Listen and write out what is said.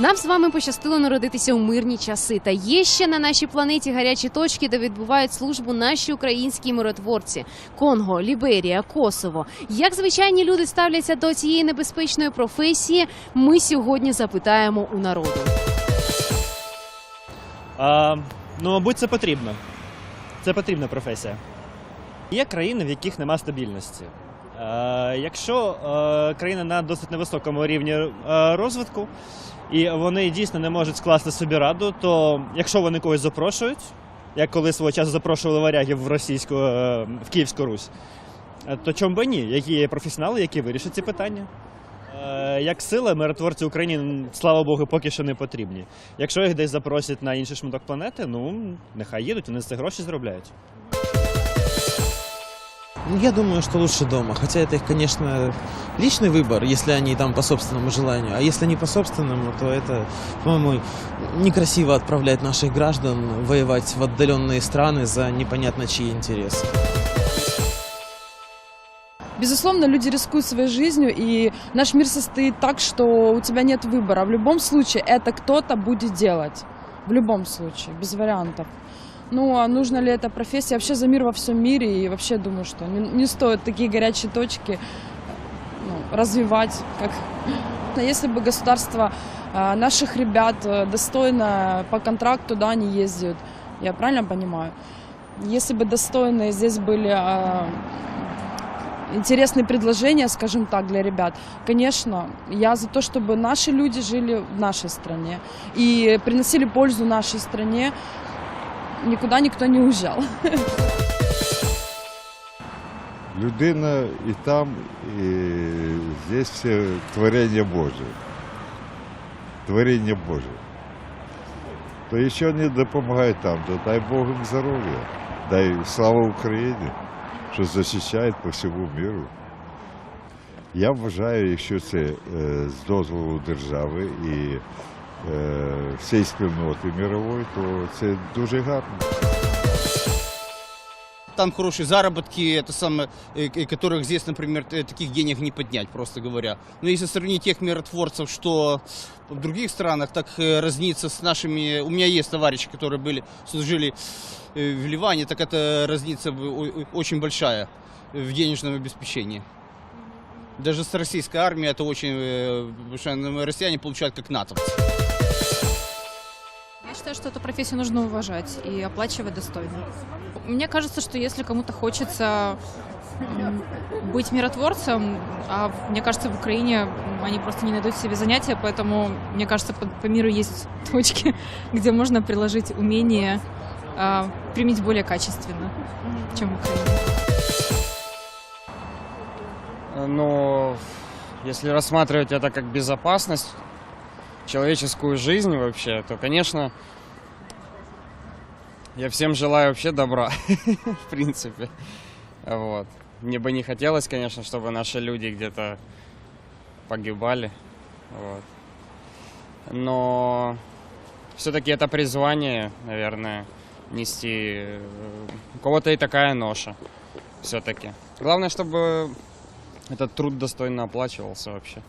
Нам з вами пощастило народитися у мирні часи. Та є ще на нашій планеті гарячі точки, де відбувають службу наші українські миротворці: Конго, Ліберія, Косово. Як звичайні люди ставляться до цієї небезпечної професії? Ми сьогодні запитаємо у народу. А, ну, мабуть, це потрібно. Це потрібна професія. Є країни, в яких нема стабільності. Е, якщо е, країна на досить невисокому рівні е, розвитку, і вони дійсно не можуть скласти собі раду, то якщо вони когось запрошують, як коли свого часу запрошували варягів в російську в Київську Русь, то чому би ні? Які є професіонали, які вирішать ці питання? Як сила, миротворці Україні, слава Богу, поки що не потрібні. Якщо їх десь запросять на інший шматок планети, ну нехай їдуть, вони з цих гроші заробляють. Ну, Я думаю, что лучше дома. Хотя это их, конечно, личный выбор, если они там по собственному желанию. А если не по собственному, то это, по-моему, некрасиво отправлять наших граждан воевать в отдаленные страны за непонятно чьи интересы. Безусловно, люди рискуют своей жизнью, и наш мир состоит так, что у тебя нет выбора. В любом случае это кто-то будет делать. В любом случае, без вариантов. Ну, а нужна ли эта профессия? Вообще за мир во всем мире, и вообще думаю, что не, не стоит такие горячие точки ну, развивать. Как... Если бы государство а, наших ребят э, достойно по контракту да, они ездят, я правильно понимаю? Если бы достойные здесь были а, интересные предложения, скажем так, для ребят. Конечно, я за то, чтобы наши люди жили в нашей стране и приносили пользу нашей стране. Никуда никто не уезжал. Людина і там, і здесь все творення Боже. Творення Боже. То якщо вони допомагають там, то дай Бог їм здоров'я. Дай слава Україні, що захищають по всьому міру. Я вважаю, якщо це е, з дозволу держави і всієї спільноти мирової, то це дуже гарно. Там хорошие заработки, это самое, э, к- которых здесь, например, т- таких денег не поднять, просто говоря. Но если сравнить тех миротворцев, что в других странах, так э, разнится с нашими... У меня есть товарищи, которые были, служили э, в Ливане, так это разница в- о- о- очень большая в денежном обеспечении. Даже с российской армией это очень... э, Потому что россияне получают как натовцы. Я считаю, что эту профессию нужно уважать и оплачивать достойно. Мне кажется, что если кому-то хочется быть миротворцем, а мне кажется, в Украине они просто не найдут себе занятия, поэтому, мне кажется, по, по миру есть точки, где можно приложить умение а, применить более качественно, чем в Украине. Но если рассматривать это как безопасность, человеческую жизнь вообще, то, конечно, я всем желаю вообще добра, в принципе. Вот. Мне бы не хотелось, конечно, чтобы наши люди где-то погибали. Вот. Но все-таки это призвание, наверное, нести. У кого-то и такая ноша. Все-таки. Главное, чтобы этот труд достойно оплачивался вообще.